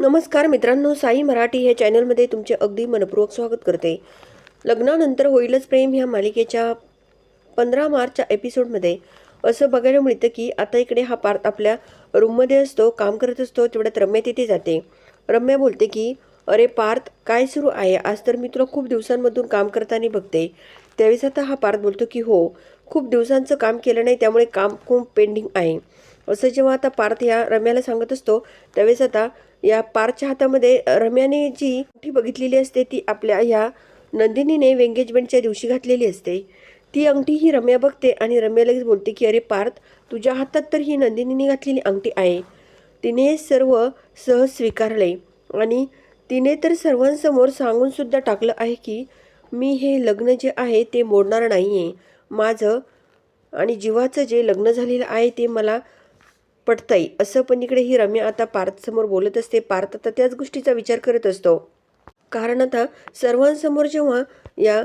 नमस्कार मित्रांनो साई मराठी या चॅनलमध्ये तुमचे अगदी मनपूर्वक स्वागत करते. लग्नानंतर होईलच प्रेम ह्या मालिकेच्या पंधरा मार्चच्या एपिसोडमध्ये. असं बघायला मिळतं की आता इकडे हा पार्थ आपल्या रूममध्ये असतो काम करत असतो तेवढ्यात रम्या तिथे जाते. रम्या बोलते की अरे पार्थ काय सुरू आहे? आज तर मी तुला खूप दिवसांमधून काम करताना बघते. त्यावेळेस आता हा पार्थ बोलतो की हो खूप दिवसांचं काम केलं नाही त्यामुळे काम खूप पेंडिंग आहे. असं जेव्हा आता पार्थ या रम्याला सांगत असतो त्यावेळेस आता या पार्थच्या हातामध्ये रम्याने जी अंगठी बघितलेली असते ती आपल्या ह्या नंदिनीने एंगेजमेंटच्या दिवशी घातलेली असते. ती अंगठी ही रम्या बघते आणि रम्या लगेच बोलते की अरे पार्थ तुझ्या हातात तर ही नंदिनीने घातलेली अंगठी आहे. तिने सर्व सहज स्वीकारले आणि तिने तर सर्वांसमोर सांगूनसुद्धा टाकलं आहे की मी हे लग्न जे आहे ते मोडणार नाही आहे माझं आणि जीवाचं जे लग्न झालेलं आहे ते मला पटतंय असं पण इकडे ही रम्या आता पार्थसमोर बोलत असते. पार्थ आता त्याच गोष्टीचा विचार करत असतो. कारण आता सर्वांसमोर जेव्हा या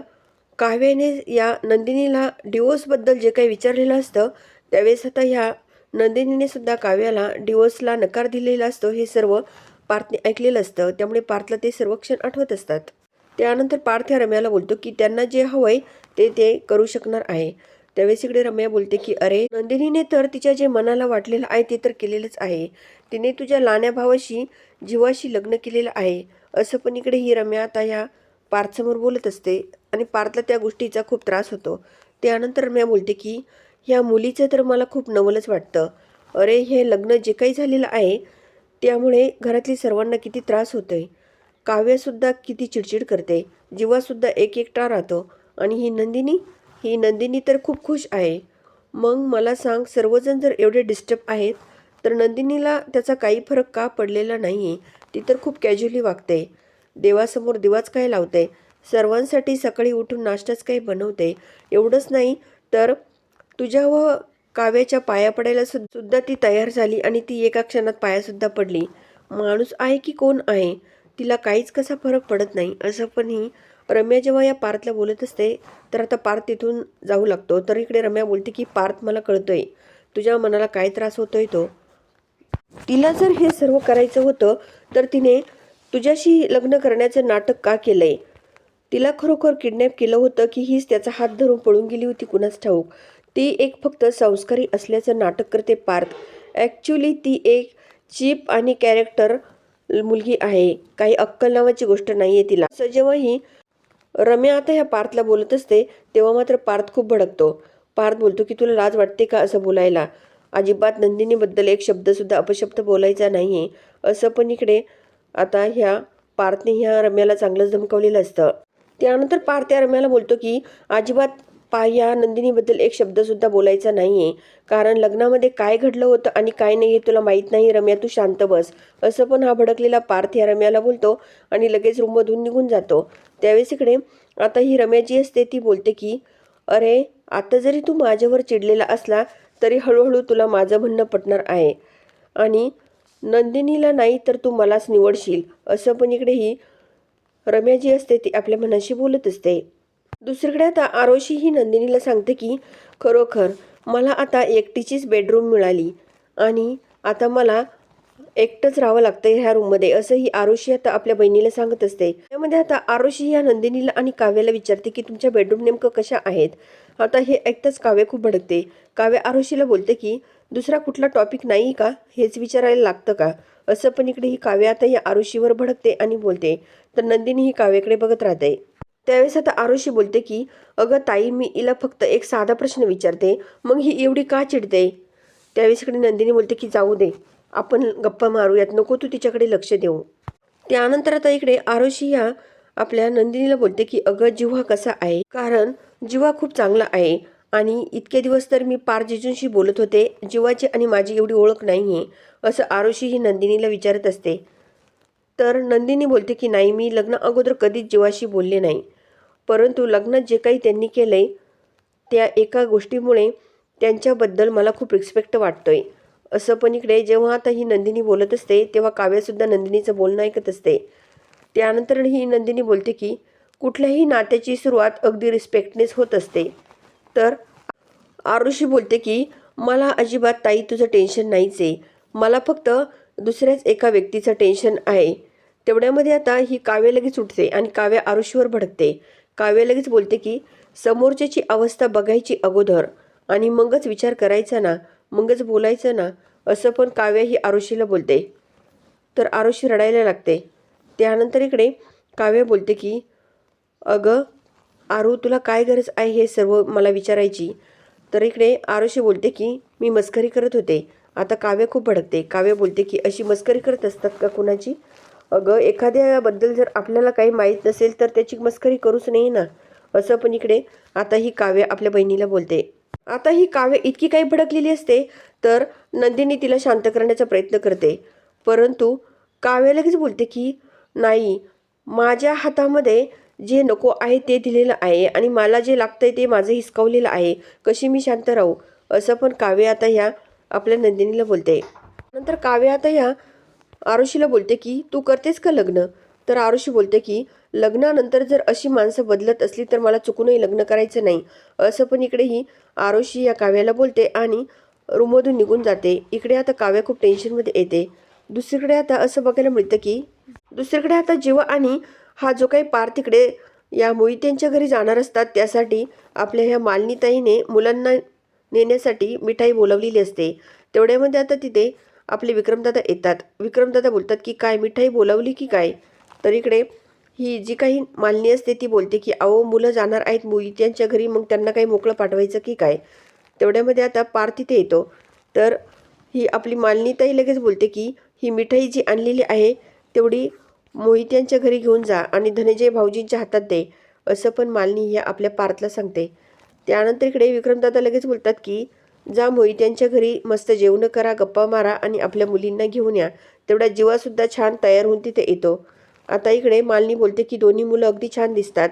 काव्याने या नंदिनीला डिवोर्सबद्दल जे काही विचारलेलं असतं त्यावेळेस आता ह्या नंदिनीने सुद्धा काव्याला डिवोर्सला नकार दिलेला असतो हे सर्व पार्थने ऐकलेलं असतं. त्यामुळे पार्थला ते सर्व क्षण आठवत असतात. त्यानंतर पार्थ या रम्याला बोलतो की त्यांना जे हवंय ते ते करू शकणार आहे. त्यावेळेस इकडे रम्या बोलते की अरे नंदिनीने तर तिच्या जे मनाला वाटलेलं आहे ते तर केलेलंच आहे. तिने तुझ्या लाण्या भावाशी जीवाशी लग्न केलेलं आहे. असं पण इकडे ही रम्या आता ह्या पार्थसमोर बोलत असते आणि पार्थला त्या गोष्टीचा खूप त्रास होतो. त्यानंतर रम्या बोलते की ह्या मुलीचं तर मला खूप नवलच वाटतं. अरे हे लग्न जे काही झालेलं आहे त्यामुळे घरातली सर्वांना किती त्रास होतोय. काव्यसुद्धा किती चिडचिड करते. जीवासुद्धा एक एकटा राहतो. आणि ही नंदिनी ही नंदिनी तर खूप खुश आहे. मग मला सांग सर्वजण जर एवढे डिस्टर्ब आहेत तर नंदिनीला त्याचा काही फरक का पडलेला नाही आहे ती तर खूप कॅज्युअली वागते. देवासमोर दिवाच काय लावते? सर्वांसाठी सकाळी उठून नाश्ताच काही बनवते? एवढंच नाही तर तुझ्या व काव्याच्या पाया पडायला सुद्धा ती तयार झाली आणि ती एका क्षणात पायासुद्धा पडली. माणूस आहे की कोण आहे? तिला काहीच कसा फरक पडत नाही असं पण ही रम्या जेव्हा या पार्थला बोलत असते तर आता पार्थ तिथून जाऊ लागतो. तर इकडे रम्या बोलते की पार्थ मला कळतोय. तुझ्या मनाला काय त्रास होतोय तो? तिला जर हे सर्व करायचं होतं तर तिने तुझ्याशी लग्न करण्याचं नाटक का केलंय? तिला खरोखर किडनॅप केलं होतं की हीच त्याचा हात धरून पळून गेली होती कुणाच ठाऊक? ती एक फक्त संस्कारी असल्याचं नाटक करते पार्थ. ॲक्च्युली ती एक चीप आणि कॅरेक्टर मुलगी आहे. काही अक्कल नावाची गोष्ट नाही आहे तिला. असं जेव्हा ही रम्या आता ह्या पार्थला बोलत असते तेव्हा मात्र पार्थ खूप भडकतो. पार्थ बोलतो की तुला लाज वाटते का असं बोलायला? अजिबात नंदिनीबद्दल एक शब्दसुद्धा अपशब्द बोलायचा नाही असं पण इकडे आता ह्या पार्थने ह्या रम्याला चांगलंच धमकवलेलं असतं. त्यानंतर पार्थ या रम्याला बोलतो की अजिबात पा या नंदिनीबद्दल एक शब्दसुद्धा बोलायचा नाही आहे कारण लग्नामध्ये काय घडलं होतं आणि काय नाही हे तुला माहीत नाही रम्या तू शांत बस. असं पण हा भडकलेला पार्थ या रम्याला बोलतो आणि लगेच रूममधून निघून जातो. त्यावेळेस इकडे आता ही रम्या जी असते ती बोलते की अरे आता जरी तू माझ्यावर चिडलेला असला तरी हळूहळू तुला माझं म्हणणं पटणार आहे. आणि नंदिनीला नाही तर तू मलाच निवडशील. असं पण इकडे ही रम्या जी असते ती आपल्या मनाशी बोलत असते. दुसरीकडे आता आरोशी ही नंदिनीला सांगते की खरोखर मला आता एकटीचीच बेडरूम मिळाली आणि आता मला एकटंच राहावं लागतं ह्या रूममध्ये असं ही आरुषी आता आपल्या बहिणीला सांगत असते. त्यामध्ये आता आरुषी या नंदिनीला आणि काव्याला विचारते की तुमच्या बेडरूम नेमकं कशा आहेत? आता हे ऐकताच काव्य खूप भडकते. काव्य आरुषीला बोलते की दुसरा कुठला टॉपिक नाही का? हेच विचारायला लागतं का? असं पण इकडे ही काव्य आता या आरुषीवर भडकते आणि बोलते. तर नंदिनी ही काव्याकडे बघत राहते. त्यावेळेस आता आरुषी बोलते की अगं ताई मी हिला फक्त एक साधा प्रश्न विचारते. मग ही एवढी का चिडते? त्यावेळेस इकडे नंदिनी बोलते की जाऊ दे. आपण गप्पा मारूयात. नको तू तिच्याकडे लक्ष देऊ. त्यानंतर आता इकडे आरुषी ह्या आपल्या नंदिनीला बोलते की अगं जिव्हा कसा आहे? कारण जिव्हा खूप चांगला आहे आणि इतके दिवस तर मी पार जिजूंशी बोलत होते जिवाची आणि माझी एवढी ओळख नाही आहे असं आरुषी ही नंदिनीला विचारत असते. तर नंदिनी बोलते की नाही मी लग्न अगोदर कधीच जीवाशी बोलले नाही. परंतु लग्नात जे काही त्यांनी केलं आहे त्या एका गोष्टीमुळे त्यांच्याबद्दल मला खूप रिस्पेक्ट वाटतो आहे असं पण इकडे जेव्हा आता ही नंदिनी बोलत असते तेव्हा काव्यसुद्धा नंदिनीचं बोलणं ऐकत असते. त्यानंतर ही नंदिनी बोलते की कुठल्याही नात्याची सुरुवात अगदी रिस्पेक्टनेच होत असते. तर आरुषी बोलते की मला अजिबात ताई तुझं टेन्शन नाहीच आहे. मला फक्त दुसऱ्याच एका व्यक्तीचं टेन्शन आहे. तेवढ्यामध्ये आता ही काव्य लगेच उठते आणि काव्य आरुषीवर भडकते. काव्य लगेच बोलते की समोरच्याची अवस्था बघायची अगोदर आणि मगच विचार करायचा ना मगच बोलायचं ना असं पण काव्य ही आरुषीला बोलते. तर आरुषी रडायला लागते. त्यानंतर इकडे काव्य बोलते की अगं आरू तुला काय गरज आहे हे सर्व मला विचारायची? तर इकडे आरुषी बोलते की मी मस्करी करत होते. आता काव्य खूप भडकते. काव्य बोलते की अशी मस्करी करत असतात का कुणाची? अगं एखाद्याबद्दल जर आपल्याला काही माहीत नसेल तर त्याची मस्करी करूच नाही ना. असं पण इकडे आता ही काव्य आपल्या बहिणीला बोलते. आता ही काव्य इतकी काही भडकलेली असते तर नंदिनी तिला शांत करण्याचा प्रयत्न करते. परंतु काव्य लगेच बोलते की नाही माझ्या हातामध्ये जे नको आहे ते दिलेलं आहे आणि मला जे लागतंय ते माझं हिसकावलेलं आहे. कशी मी शांत राहू? असं पण काव्य आता ह्या आपल्या नंदिनीला बोलते. नंतर काव्य आता ह्या आरुषीला बोलते की तू करतेस का लग्न? तर आरुषी बोलते की लग्नानंतर जर अशी माणसं बदलत असली तर मला चुकूनही लग्न करायचं नाही. असं पण इकडेही आरुषी या काव्याला बोलते आणि रूममधून निघून जाते. इकडे आता काव्य खूप टेन्शनमध्ये येते. दुसरीकडे आता असं बघायला मिळतं की दुसरीकडे आता जीवा आणि हा जो काही पार तिकडे या मोहित्यांच्या घरी जाणार असतात त्यासाठी आपल्या ह्या मालनीताईने मुलांना नेण्यासाठी मिठाई बोलवलेली असते. तेवढ्यामध्ये आता तिथे आपले विक्रमदादा येतात. विक्रमदादा बोलतात की काय मिठाई बोलावली की काय? तर इकडे ही जी काही मालनी असते ती बोलते की अहो मुलं जाणार आहेत मोहित्यांच्या घरी मग त्यांना काही मोकळं पाठवायचं की काय? तेवढ्यामध्ये आता पार तिथे येतो. तर ही आपली मालनीताई लगेच बोलते की ही मिठाई जी आणलेली आहे तेवढी मोहित्यांच्या घरी घेऊन जा आणि धनंजय भाऊजींच्या हातात दे. असं पण मालनी ह्या आपल्या पार्थला सांगते. त्यानंतर इकडे विक्रमदादा लगेच बोलतात की जा मोहित्यांच्या घरी मस्त जेवणं करा गप्पा मारा आणि आपल्या मुलींना घेऊन या. तेवढा जीवासुद्धा छान तयार होऊन तिथे येतो. आता इकडे मालनी बोलते की दोन्ही मुलं अगदी छान दिसतात.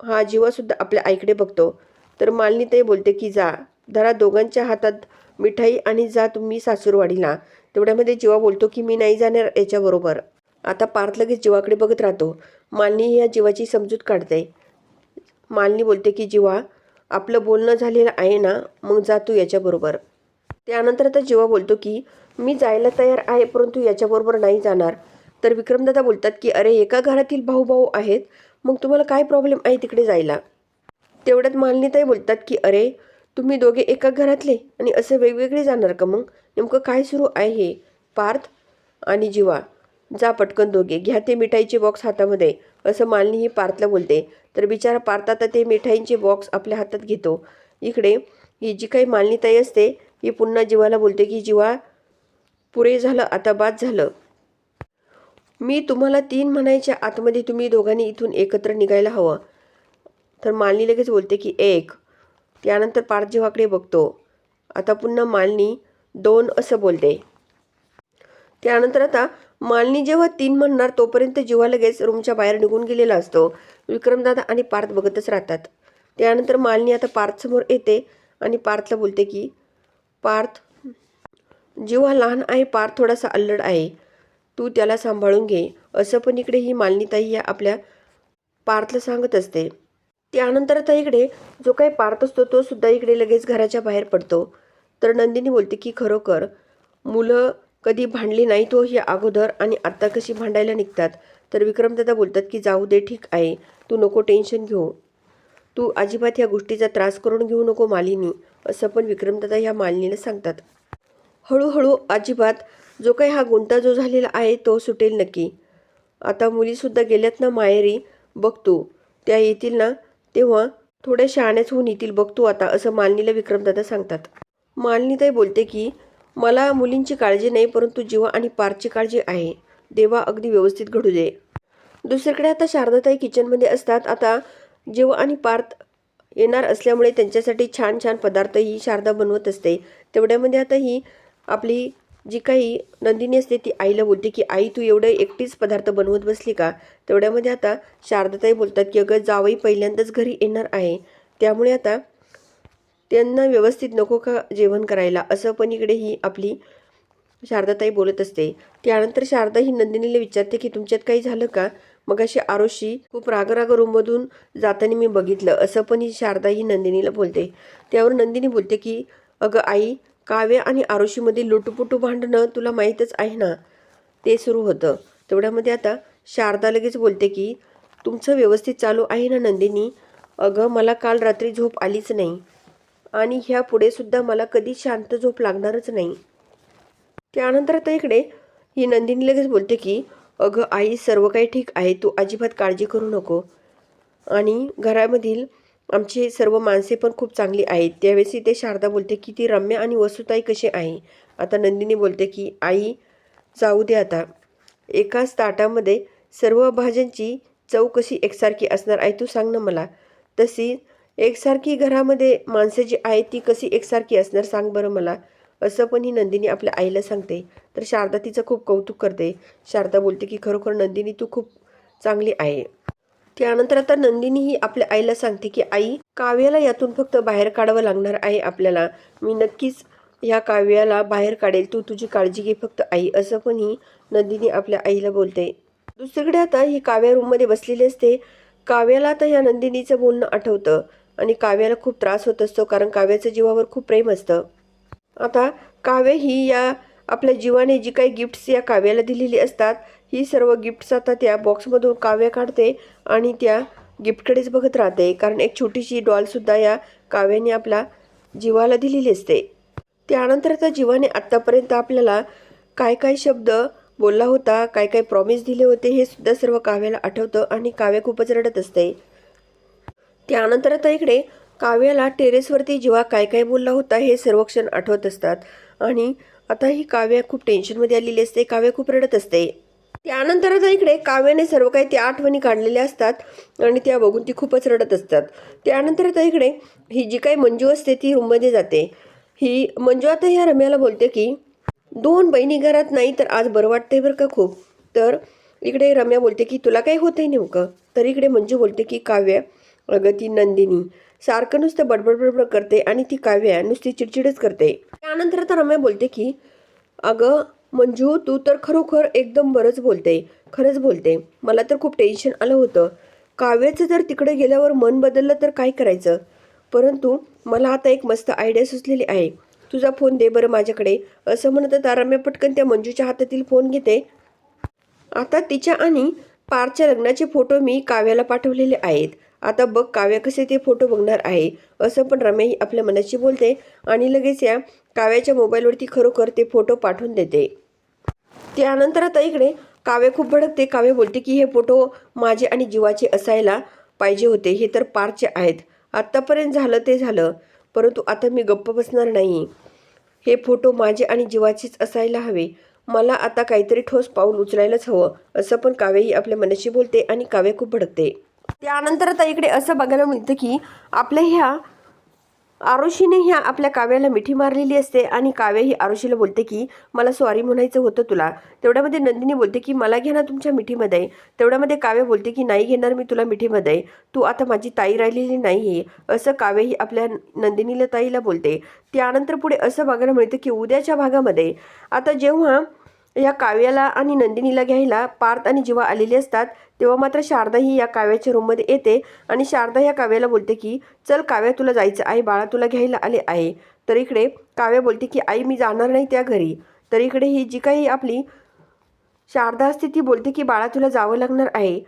हा जीवासुद्धा आपल्या आईकडे बघतो. तर मालनी ते बोलते की जा धरा दोघांच्या हातात मिठाई आणि जा तुम्ही सासूरवाडीला. तेवढ्यामध्ये जीवा बोलतो की मी नाही जाणार याच्याबरोबर. आता पार्थ लगेच जीवाकडे बघत राहतो. मालनी या जीवाची समजूत काढते. मालनी बोलते की जीवा आपलं बोलणं झालेलं आहे ना मग जा तू याच्याबरोबर. त्यानंतर आता जेव्हा बोलतो की मी जायला तयार आहे परंतु याच्याबरोबर नाही जाणार. तर विक्रमदादा बोलतात की अरे एका घरातील भाऊ भाऊ आहेत मग तुम्हाला काय प्रॉब्लेम आहे तिकडे जायला? तेवढ्यात मालनीताई बोलतात की अरे तुम्ही दोघे एका घरातले आणि असं वेगवेगळे जाणार का मग? नेमकं काय सुरू आहे? हे पार्थ आणि जीवा जा पटकन दोघे घ्या ते मिठाईचे बॉक्स हातामध्ये. असं मालनी ही पार्थला बोलते. तर बिचारा पार्थ आता ते मिठाईंचे बॉक्स आपल्या हातात घेतो. इकडे ही जी काही मालनीताई असते ही पुन्हा जीवाला बोलते की जीवा पुरे झालं आता बाद झालं. मी तुम्हाला तीन म्हणायच्या आतमध्ये तुम्ही दोघांनी इथून एकत्र निघायला हवं. तर मालनी लगेच बोलते की एक. त्यानंतर पार्थ जीवाकडे बघतो. आता पुन्हा मालनी दोन असं बोलते. त्यानंतर आता मालनी जेव्हा तीन म्हणणार तोपर्यंत जीवा लगेच रूमच्या बाहेर निघून गेलेला असतो. विक्रमदादा आणि पार्थ बघतच राहतात. त्यानंतर मालनी आता पार्थसमोर येते आणि पार्थला बोलते की पार्थ जीवा लहान आहे पार्थ थोडासा अल्लड आहे. तू त्याला सांभाळून घे. असं पण इकडे ही मालनीताई या आपल्या पार्थला सांगत असते. त्यानंतर आता इकडे जो काही पार्थ असतो तो सुद्धा इकडे लगेच घराच्या बाहेर पडतो. तर नंदिनी बोलते की खरोखर मुलं कधी भांडली नाही तो ही अगोदर आणि आत्ता कशी भांडायला निघतात? तर विक्रमदादा बोलतात की जाऊ दे ठीक आहे. तू नको टेन्शन घेऊ. तू अजिबात या गोष्टीचा त्रास करून घेऊ नको मालिनी असं पण विक्रमदादा ह्या मालिनीला सांगतात. हळूहळू अजिबात जो काही हा गुंता जो झालेला आहे तो सुटेल नक्की. आता मुलीसुद्धा गेल्यात ना माहेरी बघतो त्या येतील ना? तेव्हा थोड्या शहाण्याच होऊन येतील बघतो आता असं मालनीला विक्रमदादा सांगतात. मालनीताई बोलते की मला मुलींची काळजी नाही परंतु जीवा आणि पारची काळजी आहे. देवा अगदी व्यवस्थित घडू दे. दुसरीकडे आता शारदाताई किचनमध्ये असतात. आता जेव्हा आणि पार्थ येणार असल्यामुळे त्यांच्यासाठी छान छान पदार्थ ही शारदा बनवत असते. तेवढ्यामध्ये आता ही आपली जी काही नंदिनी असते ती आईला बोलते की आई तू एवढे एकटीच पदार्थ बनवत बसली का? तेवढ्यामध्ये आता शारदाताई बोलतात की अगं जावई पहिल्यांदाच घरी येणार आहे. त्यामुळे आता त्यांना व्यवस्थित नको का जेवण करायला? असं पण इकडे ही आपली शारदाताई बोलत असते. त्यानंतर शारदा ही नंदिनीला विचारते की तुमच्यात काही झालं का? मग अशी आरोशी खूप रागराग रूममधून जाताना मी बघितलं. असं पण ही शारदा ही नंदिनीला बोलते. त्यावर नंदिनी बोलते की अगं आई काव्य आणि आरोशीमध्ये लुटुपुटू भांडणं तुला माहीतच आहे ना? ते सुरू होतं. तेवढ्यामध्ये आता शारदा लगेच बोलते की तुमचं व्यवस्थित चालू आहे ना नंदिनी? अगं मला काल रात्री झोप आलीच नाही. आणि ह्या पुढे सुद्धा मला कधी शांत झोप लागणारच नाही. त्यानंतर आता इकडे ही नंदिनी लगेच बोलते की अगं आई सर्व काही ठीक आहे. तू अजिबात काळजी करू नको. आणि घरामधील आमची सर्व माणसे पण खूप चांगली आहेत. त्यावेळेस ते शारदा बोलते की ती रम्या आणि वसुताई कशी आहे? आता नंदिनी बोलते की आई जाऊ दे आता. एकाच ताटामध्ये सर्व भाज्यांची चव कशी एकसारखी असणार आहे तू सांग ना मला. तशी एकसारखी घरामध्ये माणसं जी आहेत ती कशी एकसारखी असणार सांग बरं मला. असं पण ही नंदिनी आपल्या आईला सांगते. तर शारदा तिचं खूप कौतुक करते. शारदा बोलते की खरोखर नंदिनी तू खूप चांगली आहे. त्यानंतर आता नंदिनी ही आपल्या आईला सांगते की आई काव्याला यातून फक्त बाहेर काढावं लागणार आहे आपल्याला. मी नक्कीच ह्या काव्याला बाहेर काढेल. तू तुझी काळजी घे फक्त आई. असं पण ही नंदिनी आपल्या आईला बोलते. दुसरीकडे आता ही काव्या रूममध्ये बसलेली असते. काव्याला आता ह्या नंदिनीचं बोलणं आठवतं. आणि काव्याला खूप त्रास होत असतो कारण काव्याचं जीवावर खूप प्रेम असतं. आता काव्य ही या आपल्या जीवाने जी काही गिफ्ट्स या काव्याला दिलेली असतात ही सर्व गिफ्ट्स आता त्या बॉक्समधून काव्य काढते आणि त्या गिफ्टकडेच बघत राहते. कारण एक छोटीशी डॉलसुद्धा या काव्याने आपल्या जीवाला दिलेली असते. त्यानंतर त्या जीवाने आत्तापर्यंत आपल्याला काय काय शब्द बोलला होता काय काय प्रॉमिस दिले होते हे सुद्धा सर्व काव्याला आठवतं आणि काव्य खूपच रडत असते. त्यानंतर आता इकडे काव्याला टेरेसवरती जेव्हा काय काय बोलला होता हे सर्व क्षण आठवत असतात. आणि आता ही काव्य खूप टेन्शनमध्ये आलेली असते काव्य खूप रडत असते. त्यानंतर आता इकडे काव्याने सर्व काही त्या आठवणी काढलेल्या असतात आणि त्या बघून ती खूपच रडत असतात. त्यानंतर आता इकडे ही जी काही मंजू असते ती रूममध्ये जाते. ही मंजू आता ह्या रम्याला बोलते की दोन बहिणी घरात नाही तर आज बरं वाटतंय बरं का खूप? तर इकडे रम्या बोलते की तुला काय होतंय नेमकं? तर इकडे मंजू बोलते की काव्य अगं ती नंदिनी. सारखं नुसतं बडबड बडबड करते आणि ती काव्य नुसती चिडचिडच करते. त्यानंतर आता रम्या बोलते की अगं मंजू तू तर खरोखर एकदम बरंच बोलते. खरंच बोलते. मला तर खूप टेन्शन आलं होतं. काव्याचं जर तिकडे गेल्यावर मन बदललं तर काय करायचं? परंतु मला आता एक मस्त आयडिया सुचलेली आहे. तुझा फोन दे बरं माझ्याकडे. असं म्हणत आता रम्या पटकन त्या मंजूच्या हातातील फोन घेते. आता तिच्या आणि पारच्या लग्नाचे फोटो मी काव्याला पाठवलेले आहेत. आता बघ काव्या कसे ते फोटो बघणार आहे. असं पण रम्या आपल्या मनाशी बोलते आणि लगेच या काव्याच्या मोबाईलवरती खरोखर ते फोटो पाठवून देते. त्यानंतर आता इकडे काव्य खूप भडकते. काव्य बोलते की हे फोटो माझे आणि जीवाचे असायला पाहिजे होते. हे तर पारचे आहेत. आत्तापर्यंत झालं ते झालं. परंतु आता मी गप्प बसणार नाही. हे फोटो माझे आणि जीवाचेच असायला हवे. मला आता काहीतरी ठोस पाऊल उचलायलाच हवं. असं पण काव्यही आपल्या मनाशी बोलते आणि काव्य खूप भडकते. त्यानंतर आता इकडे असं बघायला मिळतं की आपल्या ह्या आरुषीने ह्या आपल्या काव्याला मिठी मारलेली असते आणि काव्य ही आरुषीला बोलते की मला सॉरी म्हणायचं होतं तुला. तेवढ्यामध्ये नंदिनी बोलते की मला घे ना तुमच्या मिठीमध्ये. तेवढ्यामध्ये काव्य बोलते की नाही घेणार मी तुला मिठीमध्ये. तू आता माझी ताई राहिलेली नाही आहे असं काव्य ही आपल्या नंदिनीला ताईला बोलते. त्यानंतर पुढे असं बघायला मिळतं की उद्याच्या भागामध्ये. आता जेव्हा या काव्याला आणि नंदिनीला घ्यायला पार्थ आणि जिवा आलेले असतात. तेव्हा मात्र शारदा ही या काव्याच्या रूममध्ये येते आणि शारदा या काव्याला बोलते की चल काव्या तुला जायचं आहे. बाळा तुला घ्यायला आले आहे. तर इकडे काव्या बोलते की आई मी जाणार नाही त्या घरी. तर इकडे ही जी काही आपली शारदा असते ती बोलते की बाळा तुला जावं लागणार आहे.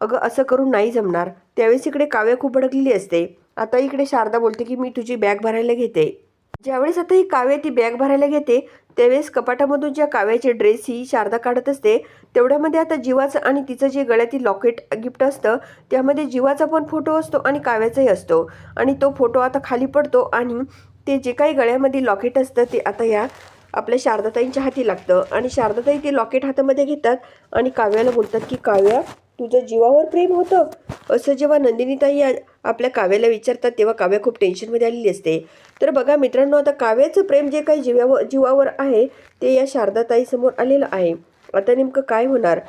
अगं असं करून नाही जमणार. त्यावेळेस इकडे काव्य खूप भडकलेली असते. आता इकडे शारदा बोलते की मी तुझी बॅग भरायला घेते. ज्यावेळेस आता ही काव्य ती बॅग भरायला घेते त्यावेळेस कपाटामधून ज्या काव्याचे ड्रेस ही शारदा काढत असते तेवढ्यामध्ये आता जीवाचं आणि तिचं जे गळ्यातील लॉकेट गिफ्ट असतं त्यामध्ये जीवाचा पण फोटो असतो आणि काव्याचाही असतो. आणि तो फोटो आता खाली पडतो आणि ते जे काही गळ्यामध्ये लॉकेट असतं ते आता या आपल्या शारदाताईंच्या हाती लागतं. आणि शारदाताई ते लॉकेट हातामध्ये घेतात आणि काव्याला बोलतात की काव्या तुझं जीवावर प्रेम होतं? असं जेव्हा नंदिनीताई या- आपल्या काव्याला विचारतात तेव्हा काव्या खूप टेन्शनमध्ये आलेली असते. तर बघा मित्रांनो आता काव्याचं प्रेम जे काही जीवावर जीवावर आहे ते या शारदाताईसमोर आलेलं आहे. आता नेमकं काय होणार?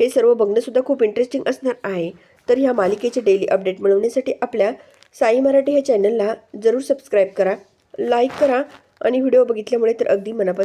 हे सर्व बघणंसुद्धा खूप इंटरेस्टिंग असणार आहे. तर ह्या मालिकेचे डेली अपडेट मिळवण्यासाठी आपल्या साई मराठी ह्या चॅनलला जरूर सबस्क्राईब करा लाईक करा आणि व्हिडिओ बघितल्यामुळे तर अगदी मनापासून